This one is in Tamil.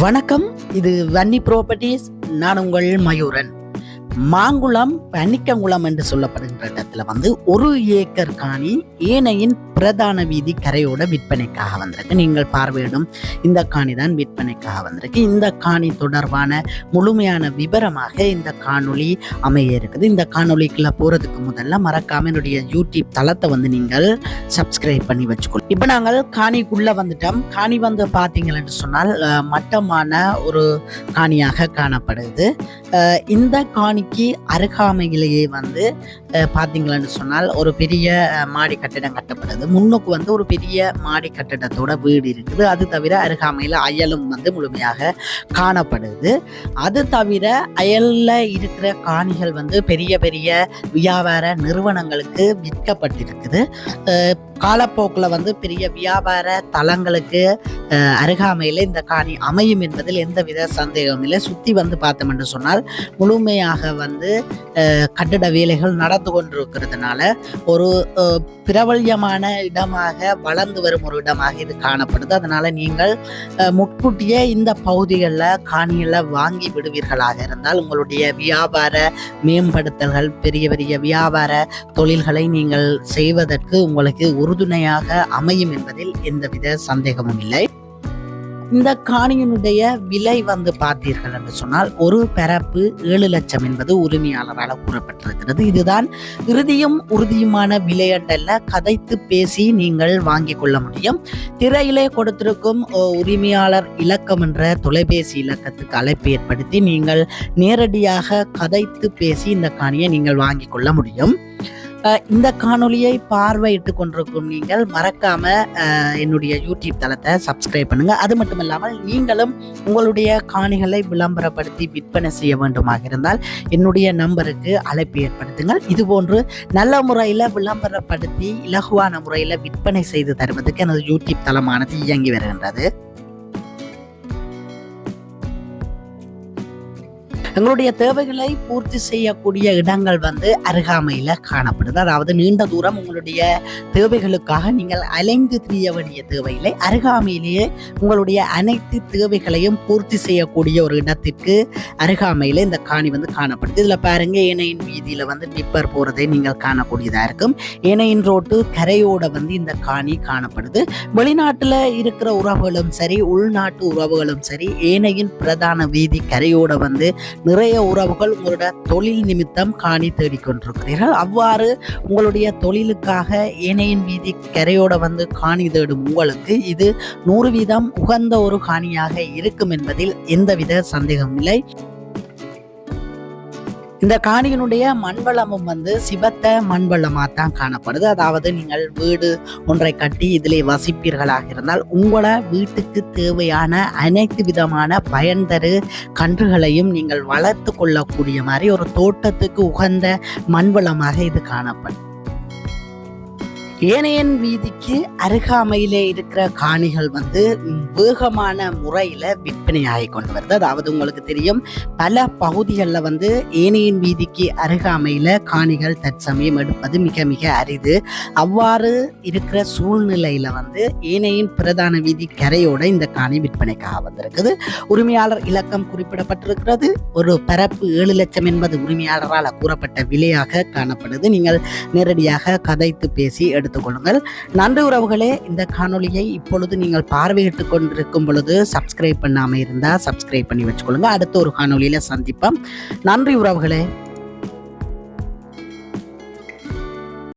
வணக்கம். இது வன்னி ப்ராப்பர்ட்டிஸ் நான் உங்கள் மயூரன். மாங்குளம் பனிக்கங்குளம் என்று சொல்லப்படுகின்ற இடத்துல வந்து ஒரு ஏக்கர் காணி ஏனையின் பிரதான வீதி கரையோட விற்பனைக்காக வந்திருக்கு. நீங்கள் பார்வையிடும் இந்த காணி தான் விற்பனைக்காக வந்திருக்கு. இந்த காணி தொடர்பான முழுமையான விவரமாக இந்த காணொளி அமைய இருக்குது. இந்த காணொளிக்குள்ள போறதுக்கு முதல்ல மறக்காம என்னுடைய யூடியூப் தளத்தை வந்து நீங்கள் சப்ஸ்கிரைப் பண்ணி வச்சுக்கொள்ளும் இப்போ நாங்கள் காணிக்குள்ள வந்துட்டோம். காணி வந்து பார்த்தீங்கன்னு சொன்னால் மட்டமான ஒரு காணியாக காணப்படுது. இந்த காணிக்கு அருகாமையிலேயே வந்து அஹ், சொன்னால் ஒரு பெரிய மாடி கட்டிடம் கட்டப்படுது. முன்னுக்கு வந்து ஒரு பெரிய மாடி கட்டடத்தோட வீடு இருக்குது. அது தவிர அருகாமையில் அயலும் வந்து முழுமையாக காணப்படுது. அது தவிர அயலில் இருக்கிற காணிகள் வந்து பெரிய பெரிய வியாபார நிறுவனங்களுக்கு விற்கப்பட்டிருக்குது. காலப்போக்கில் வந்து பெரிய வியாபார தலங்களுக்கு அருகாமையில் இந்த காணி அமையும் என்பதில் எந்தவித சந்தேகமும் இல்லை. சுற்றி வந்து பார்த்தோம் என்று சொன்னால் முழுமையாக வந்து கட்டிட வேலைகள் நடந்து கொண்டிருக்கிறதுனால ஒரு பிரபல்யமான இடமாக வளர்ந்து வரும் ஒரு இடமாக இது காணப்படுது. அதனால் நீங்கள் முட்கூட்டியே இந்த பகுதிகளில் காணிகளை வாங்கி விடுவீர்களாக இருந்தால் உங்களுடைய வியாபார மேம்படுத்தல்கள் பெரிய பெரிய வியாபார தொழில்களை நீங்கள் செய்வதற்கு உங்களுக்கு உறுதுணையாக அமையும் என்பதில் எந்தவித சந்தேகமும் இல்லை. இந்த காணியினுடைய விலை வந்து பார்த்தீர்கள் என்று சொன்னால் ஒரு பரப்பு ஏழு லட்சம் என்பது உரிமையாளரால் கூறப்பட்டிருக்கிறது. இதுதான் இறுதியும் உறுதியுமான விலையண்டல்ல கதைத்து பேசி நீங்கள் வாங்கிக் கொள்ள முடியும். திரையிலே கொடுத்திருக்கும் ஓ, உரிமையாளர் இலக்கம் என்ற தொலைபேசி இலக்கத்துக்கு அழைப்பு ஏற்படுத்தி நீங்கள் நேரடியாக கதைத்து பேசி இந்த காணியை நீங்கள் வாங்கிக் கொள்ள முடியும். இந்த காணொலியை பார்வையிட்டு கொண்டிருக்கும் நீங்கள் மறக்காம என்னுடைய யூடியூப் தளத்தை சப்ஸ்கிரைப் பண்ணுங்க. அது மட்டும் இல்லாமல் நீங்களும் உங்களுடைய காணிகளை விளம்பரப்படுத்தி விற்பனை செய்ய வேண்டுமாக இருந்தால் என்னுடைய நம்பருக்கு அழைப்பு ஏற்படுத்துங்கள். இது போன்று நல்ல முறையில் விளம்பரப்படுத்தி இலகுவான முறையில் விற்பனை செய்து தருவதற்கு எனது யூடியூப் தளமானது இயங்கி வருகின்றது. எங்களுடைய தேவைகளை பூர்த்தி செய்யக்கூடிய இடங்கள் வந்து அருகாமையில் காணப்படுது. அதாவது நீண்ட தூரம் உங்களுடைய தேவைகளுக்காக நீங்கள் அலைந்து திரிய வேண்டிய தேவையில்லை. அருகாமையிலேயே உங்களுடைய அனைத்து தேவைகளையும் பூர்த்தி செய்யக்கூடிய ஒரு இடத்திற்கு அருகாமையில் இந்த காணி வந்து காணப்படுது. இதில் பாருங்க ஏனையின் வீதியில் வந்து டிப்பர் போகிறதை நீங்கள் காணக்கூடியதாக இருக்கும். ஏனையின் ரோட்டு கரையோட வந்து இந்த காணி காணப்படுது. வெளிநாட்டில் இருக்கிற உறவுகளும் சரி உள்நாட்டு உறவுகளும் சரி ஏனையின் பிரதான வீதி கரையோட வந்து நிறைய உறவுகள் உங்களோட தொழில் நிமித்தம் காணி தேடிக்கொண்டிருக்கிறீர்கள். அவ்வாறு உங்களுடைய தொழிலுக்காக ஏனையின் வீதி கரையோட வந்து காணி தேடும் உங்களுக்கு இது நூறு வீதம் உகந்த ஒரு காணியாக இருக்கும் என்பதில் எந்தவித சந்தேகமில்லை இல்லை. இந்த காணியினுடைய மண்வளமும் வந்து சிவத்த மண்வளமாக தான் காணப்படுது. அதாவது நீங்கள் வீடு ஒன்றை கட்டி இதிலே வசிப்பீர்களாக இருந்தால் உங்களோட வீட்டுக்கு தேவையான அனைத்து விதமான பயன் தரு கன்றுகளையும் நீங்கள் வளர்த்து கொள்ளக்கூடிய மாதிரி ஒரு தோட்டத்துக்கு உகந்த மண்வளமாக இது காணப்படும். ஏனையன் வீதிக்கு அருகாமையிலே இருக்கிற காணிகள் வந்து வேகமான முறையில் விற்பனையாகி கொண்டு வருது. அதாவது உங்களுக்கு தெரியும் பல பகுதிகளில் வந்து ஏனையின் வீதிக்கு அருகாமையில் காணிகள் தற்சமயம் எடுப்பது மிக மிக அரிது. அவ்வாறு இருக்கிற சூழ்நிலையில் வந்து ஏனையின் பிரதான வீதி கரையோட இந்த காணி விற்பனைக்காக வந்திருக்குது. உரிமையாளர் இலக்கம் குறிப்பிடப்பட்டிருக்கிறது. ஒரு பரப்பு ஏழு லட்சம் என்பது உரிமையாளரால் கூறப்பட்ட விலையாக காணப்படுது. நீங்கள் நேரடியாக கதைத்து பேசி எடுத்து எடுத்துக்கொள்ளுங்கள் நன்றி உறவுகளே இந்த காணொலியை இப்பொழுது நீங்கள் பார்வையிட்டு கொண்டிருக்கும் பொழுது சப்ஸ்கிரைப் பண்ணாமல் இருந்தால் சப்ஸ்கிரைப் பண்ணி வச்சுக்கொள்ளுங்க. அடுத்த ஒரு காணொளியில் சந்திப்போம். நன்றி உறவுகளே.